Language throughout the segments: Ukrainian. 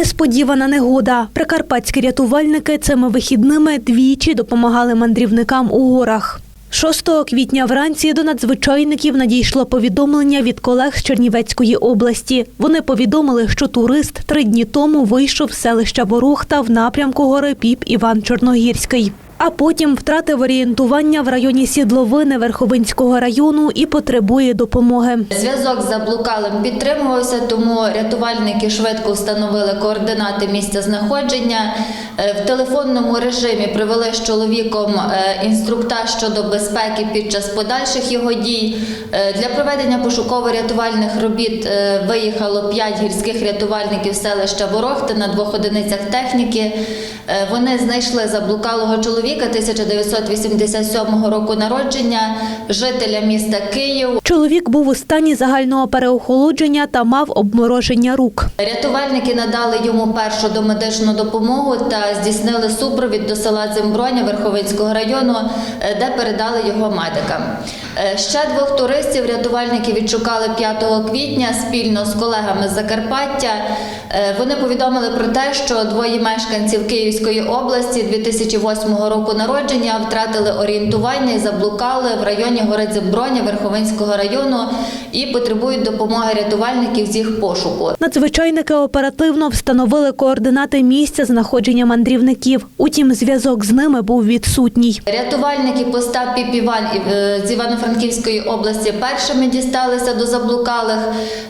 Несподівана негода. Прикарпатські рятувальники цими вихідними двічі допомагали мандрівникам у горах. 6 квітня вранці до надзвичайників надійшло повідомлення від колег з Чернівецької області. Вони повідомили, що турист три дні тому вийшов з селища Ворохта в напрямку гори Піп Іван Чорногірський. А потім втратив орієнтування в районі Сідловини Верховинського району і потребує допомоги. Зв'язок з заблукалим підтримувався, тому рятувальники швидко встановили координати місця знаходження. Е, В телефонному режимі провели з чоловіком е, інструктаж щодо безпеки під час подальших його дій. Е, Для проведення пошуково-рятувальних робіт виїхало 5 гірських рятувальників селища Ворохти на двох одиницях техніки. Вони знайшли заблукалого чоловіка 1987 року народження, жителя міста Київ. Чоловік був у стані загального переохолодження та мав обмороження рук. Рятувальники надали йому першу домедичну допомогу та здійснили супровід до села Земброня Верховинського району, е, де передали його медикам. Е, Ще двох туристів рятувальники відшукали 5 квітня спільно з колегами з Закарпаття. Е, Вони повідомили про те, що двоє мешканців Київської області 2008 року народження втратили орієнтування і заблукали в районі Городзеброня Верховинського району і потребують допомоги рятувальників з їх пошуку. Надзвичайники оперативно встановили координати місця знаходження мандрівників. Утім, зв'язок з ними був відсутній. Рятувальники поста Піп-Іван е, з Івано-Франківської області першими дісталися до заблукалих.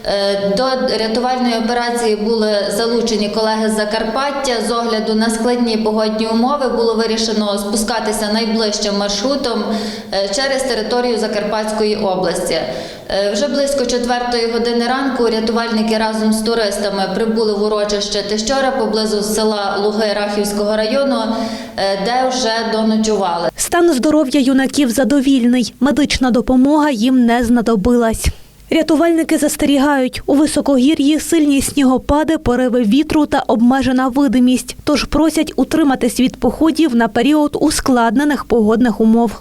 Е, До рятувальної операції були залучені колеги з Закарпаття. З огляду на складні погодні умови було вирішено спускатися найближчим маршрутом е, через територію Закарпатської області. Вже близько четвертої години ранку рятувальники разом з туристами прибули в урочище Тещора поблизу села Луги Рахівського району, е, де вже доночували. Стан здоров'я юнаків задовільний. Медична допомога їм не знадобилась. Рятувальники застерігають, у високогір'ї сильні снігопади, пориви вітру та обмежена видимість, тож просять утриматись від походів на період ускладнених погодних умов.